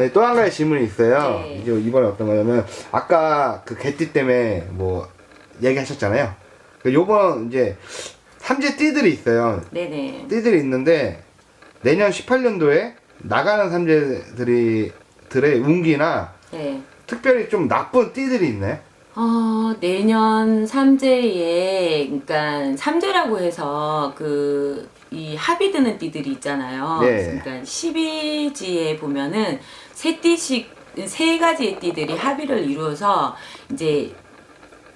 네, 또 한 가지 질문이 있어요. 네. 이제 이번에 어떤 거냐면 아까 그 개띠 때문에 뭐 얘기하셨잖아요. 그 요번 이제 삼재 띠들이 있어요. 네네. 띠들이 있는데 내년 18년도에 나가는 삼재들이 들의 운기나 네. 특별히 좀 나쁜 띠들이 있나요? 어, 내년 삼재에, 그러니까 삼재라고 해서 그, 이 합이 드는 띠들이 있잖아요. 네. 그러니까 12지에 보면은 세 띠씩, 세 가지의 띠들이 합의를 이루어서 이제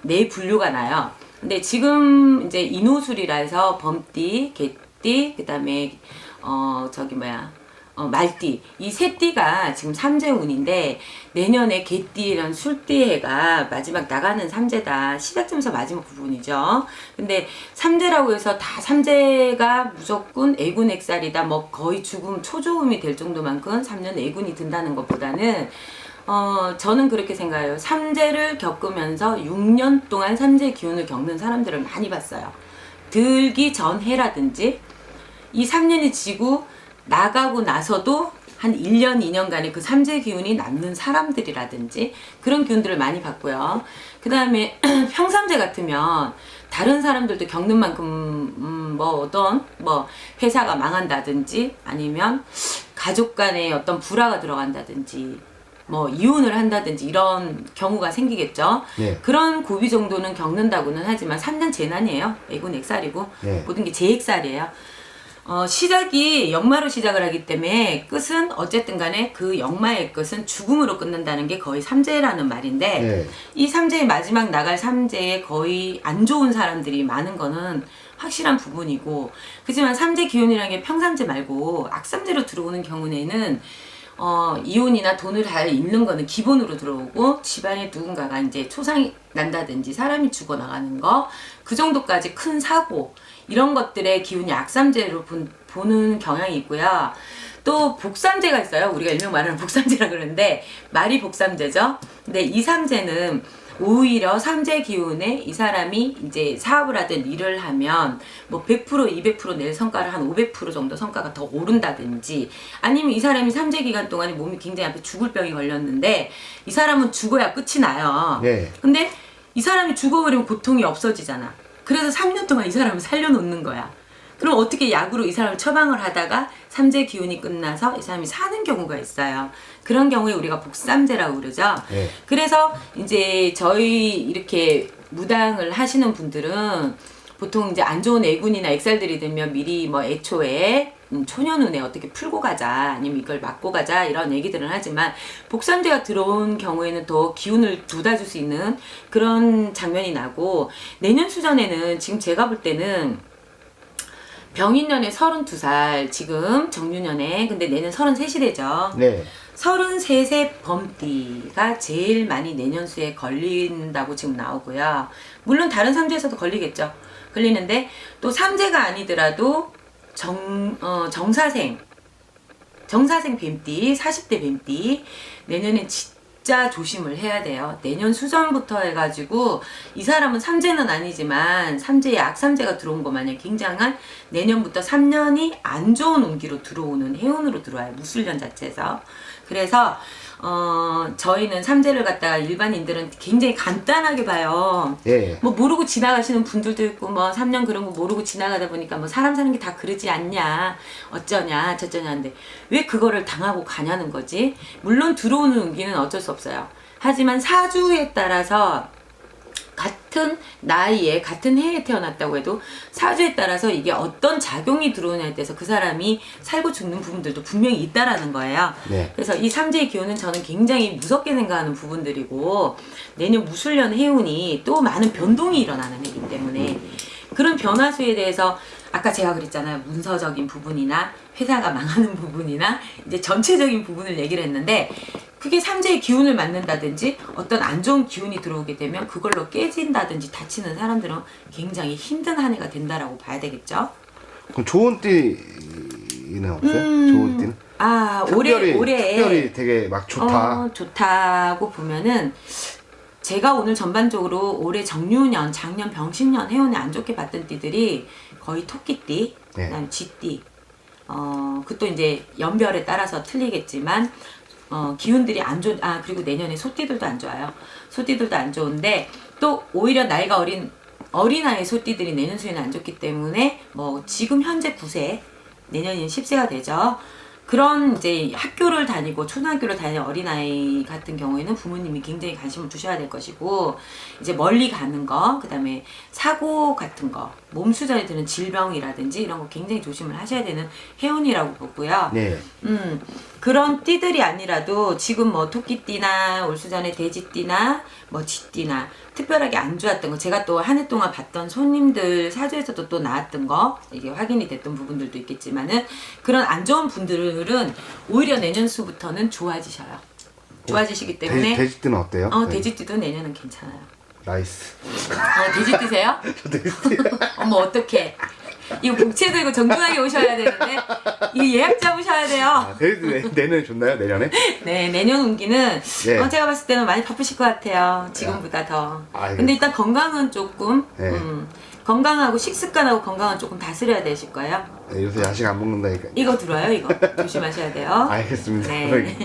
네 분류가 나요. 근데 지금 이제 인호술이라 해서 범띠, 개띠, 그 다음에, 어, 저기 뭐야, 어, 말띠. 이 세 띠가 지금 삼재운인데, 내년에 개띠랑 술띠해가 마지막 나가는 삼재다. 시작점에서 마지막 부분이죠. 근데 삼재라고 해서 다 삼재가 무조건 애군 액살이다. 뭐 거의 죽음, 초조음이 될 정도만큼 3년 애군이 든다는 것보다는 어, 저는 그렇게 생각해요. 삼재를 겪으면서 6년 동안 삼재 기운을 겪는 사람들을 많이 봤어요. 들기 전 해라든지 이 3년이 지고 나가고 나서도 한 1년, 2년간의 그 삼재 기운이 남는 사람들이라든지 그런 기운들을 많이 봤고요. 그 다음에 평삼재 같으면 다른 사람들도 겪는 만큼 음, 뭐 어떤 뭐 회사가 망한다든지 아니면 가족 간에 어떤 불화가 들어간다든지 뭐 이혼을 한다든지 이런 경우가 생기겠죠. 네. 그런 고비 정도는 겪는다고는 하지만 3년 재난이에요. 애군 액살이고 네. 모든 게 재액살이에요. 어, 시작이 역마로 시작을 하기 때문에 끝은 어쨌든 간에 그 역마의 끝은 죽음으로 끝난다는 게 거의 삼재라는 말인데 네. 이 삼재의 마지막 나갈 삼재에 거의 안 좋은 사람들이 많은 거는 확실한 부분이고 그지만 삼재 기운이라는 게 평삼재 말고 악삼재로 들어오는 경우에는 어, 이혼이나 돈을 다 잃는 거는 기본으로 들어오고 집안에 누군가가 이제 초상이 난다든지 사람이 죽어 나가는 거 그 정도까지 큰 사고 이런 것들의 기운이 악삼재로 본- 보는 경향이 있고요. 또 복삼재가 있어요. 우리가 일명 말하는 복삼재라 그러는데 말이 복삼재죠. 근데 이 삼재는 오히려 삼재 기운에 이 사람이 이제 사업을 하든 일을 하면 뭐 100% 200%낼 성과를 한 500% 정도 성과가 더 오른다든지 아니면 이 사람이 삼재 기간 동안에 몸이 굉장히 앞에 죽을 병이 걸렸는데 이 사람은 죽어야 끝이 나요. 네. 근데 이 사람이 죽어버리면 고통이 없어지잖아. 그래서 3년 동안 이 사람을 살려놓는 거야. 그럼 어떻게 약으로 이 사람을 처방을 하다가 삼재 기운이 끝나서 이 사람이 사는 경우가 있어요. 그런 경우에 우리가 복삼재라고 그러죠. 네. 그래서 이제 저희 이렇게 무당을 하시는 분들은 보통 이제 안 좋은 애군이나 액살들이 들면 미리 뭐 애초에 음, 초년운에 어떻게 풀고 가자 아니면 이걸 막고 가자 이런 얘기들은 하지만 복삼재가 들어온 경우에는 더 기운을 돋아줄 수 있는 그런 장면이 나고 내년 수전에는 지금 제가 볼 때는 병인년에 32살 지금 정유년에 근데 내년 33이 되죠. 네. 33세 범띠가 제일 많이 내년수에 걸린다고 지금 나오고요. 물론 다른 삼재에서도 걸리겠죠. 걸리는데 또 삼재가 아니더라도 정, 어, 정사생, 정사생 뱀띠, 40대 뱀띠, 내년엔 진짜 조심을 해야 돼요. 내년 수전부터 해가지고 이 사람은 삼재는 아니지만 삼재에 악삼재가 들어온 것 마냥 굉장한 내년부터 3년이 안 좋은 운기로 들어오는 해운으로 들어와요. 무술년 자체에서. 그래서 어, 저희는 삼재를 갖다가 일반인들은 굉장히 간단하게 봐요. 예. 뭐 모르고 지나가시는 분들도 있고 뭐 3년 그런 거 모르고 지나가다 보니까 뭐 사람 사는 게 다 그러지 않냐 어쩌냐 저쩌냐 하는데 왜 그거를 당하고 가냐는 거지 물론 들어오는 운기는 어쩔 수 없어요 하지만 사주에 따라서 같은 나이에 같은 해에 태어났다고 해도 사주에 따라서 이게 어떤 작용이 들어오냐에 따라서 그 사람이 살고 죽는 부분들도 분명히 있다라는 거예요. 네. 그래서 이 삼재의 기운은 저는 굉장히 무섭게 생각하는 부분들이고 내년 무술년 해운이 또 많은 변동이 일어나는 해이기 때문에 그런 변화수에 대해서 아까 제가 그랬잖아요. 문서적인 부분이나 회사가 망하는 부분이나 이제 전체적인 부분을 얘기를 했는데 그게 삼재의 기운을 맞는다든지 어떤 안 좋은 기운이 들어오게 되면 그걸로 깨진다든지 다치는 사람들은 굉장히 힘든 한 해가 된다라고 봐야 되겠죠. 그럼 좋은 띠는 없어요? 음. 좋은 띠는? 아 올해 특별히, 올해 특별히 되게 막 좋다. 어, 좋다고 보면은 제가 오늘 전반적으로 올해 정유년, 작년 병신년 해운에 안 좋게 봤던 띠들이 거의 토끼띠, 네. 그다음 쥐띠. 어, 그것도 이제 연별에 따라서 틀리겠지만 어, 기운들이 안 좋, 아, 그리고 내년에 소띠들도 안 좋아요. 소띠들도 안 좋은데, 또 오히려 나이가 어린, 어린아이 소띠들이 내년 수에는 안 좋기 때문에, 뭐, 지금 현재 9세, 내년에는 10세가 되죠. 그런 이제 학교를 다니고 초등학교를 다니는 어린아이 같은 경우에는 부모님이 굉장히 관심을 두셔야 될 것이고 이제 멀리 가는 거 그다음에 사고 같은 거 몸수전에 드는 질병이라든지 이런 거 굉장히 조심을 하셔야 되는 해운이라고 보고요. 네. 음, 그런 띠들이 아니라도 지금 뭐 토끼띠나 올 수전에 돼지띠나 뭐 쥐띠나 특별하게 안 좋았던 거 제가 또 한 해 동안 봤던 손님들 사주에서도 또 나왔던 거 이게 확인이 됐던 부분들도 있겠지만은 그런 안 좋은 분들은 오히려 내년 수부터는 좋아지셔요. 좋아지시기 때문에 돼, 돼지띠는 어때요? 어 네. 돼지띠도 내년은 괜찮아요. 나이스. 어 돼지띠세요? 어머 어떡해. 이거 복채 들고 정중하게 오셔야 되는데 이거 예약 잡으셔야 돼요. 아, 돼지띠 내- 내년에 좋나요? 내년에? 네, 내년 운기는 예. 어, 제가 봤을 때는 많이 바쁘실 것 같아요. 지금보다 더. 알겠습니다. 근데 일단 건강은 조금 네. 음, 건강하고 식습관하고 건강은 조금 다스려야 되실 거예요. 네, 요새 야식 안 먹는다니까. 이거 들어요, 이거 조심하셔야 돼요. 알겠습니다. 네.